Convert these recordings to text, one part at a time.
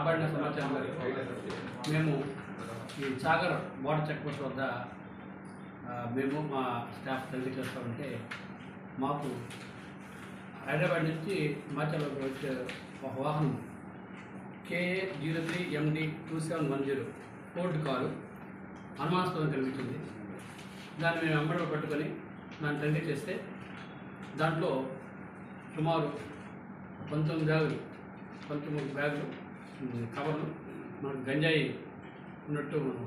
రాబడిన సమాచారం మరి మేము ఈ సాగర్ బోర్డర్ చెక్ పోస్ట్ వద్ద మేము మా స్టాఫ్ తల్లి చేస్తూ ఉంటే మాకు హైదరాబాద్ నుంచి హిమాచల్ వచ్చే ఒక వాహనం KA zero three MD two seven one zero four car అనుమానాస్పదం కనిపించింది దాన్ని మేము వెంబడిలో పట్టుకొని దాన్ని తండ్రి చేస్తే దాంట్లో సుమారు పంతొమ్మిది బ్యాగులు పంతొమ్మిది బ్యాగులు కవర్లు మనకు గంజాయి ఉన్నట్టు మనం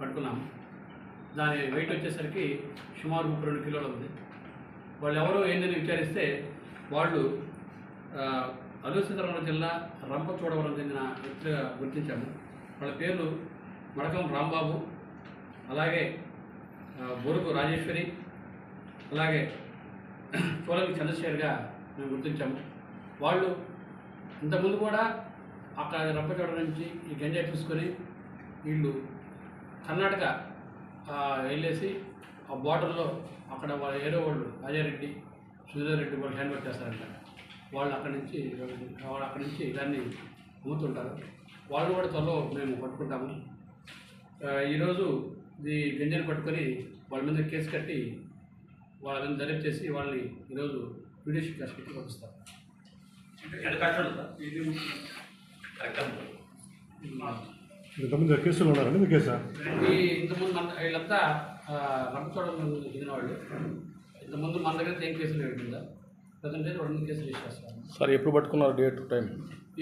పట్టుకున్నాము దాని వెయిట్ వచ్చేసరికి సుమారు ముప్పై రెండు కిలోలు ఉంది. వాళ్ళు ఎవరో ఏందని విచారిస్తే వాళ్ళు ఆ, అల్లూరు సీతారామరాజు జిల్లా రంపచోడవరం చెందిన వ్యక్తులుగా గుర్తించాము. వాళ్ళ పేర్లు మడకం రాంబాబు అలాగే బొరుగు రాజేశ్వరి అలాగే చోళకి చంద్రశేఖర్గా మేము గుర్తించాము. వాళ్ళు ఇంతకుముందు కూడా అక్కడ రంపచోట నుంచి ఈ గంజాయి తీసుకొని వీళ్ళు కర్ణాటక వెళ్ళేసి ఆ బార్డర్లో అక్కడ వాళ్ళ ఏరో వాళ్ళు రాజారెడ్డి సుధారెడ్డి వాళ్ళు హ్యాండ్ వర్క్ చేస్తారంట. వాళ్ళు అక్కడి నుంచి వాళ్ళు అక్కడి నుంచి దాన్ని అమ్ముతుంటారు వాళ్ళు కూడా త్వరలో మేము పట్టుకుంటాము. ఈరోజు ఈ గంజని పట్టుకొని వాళ్ళ మీద కేసు కట్టి వాళ్ళ మీద దర్యాప్తు చేసి వాళ్ళని ఈరోజు వీడియో జ్యుడిషియల్ పెట్టి పంపిస్తారు. ఇంతకుముందు కేసులు ఉన్నారండి మీ కేసా? ఈ ఇంతకుముందు మన వీళ్ళంతా రంపచోడవరం చెందిన వాళ్ళు ఇంతకుముందు మన దగ్గర ఏం కేసులు పెట్టిందా ప్రజెంట్ రెండు కేసులు ఇచ్చేస్తాను సార్ ఎప్పుడు పట్టుకున్నారు డేట్ టైం?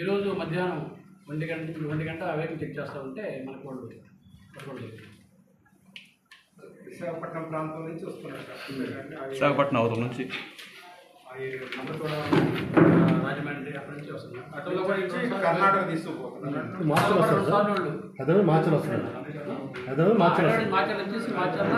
ఈరోజు మధ్యాహ్నం ఒంటి గంట ఒంటి గంట వెహికల్ చెక్ చేస్తూ ఉంటే మనకు వాళ్ళు. విశాఖపట్నం ప్రాంతం నుంచి వస్తున్నారు విశాఖపట్నం అవతల నుంచి. అటులో కూడా కర్ణాటక అదే మార్చలు వస్తున్నాడు అదే మార్చలు మార్చలు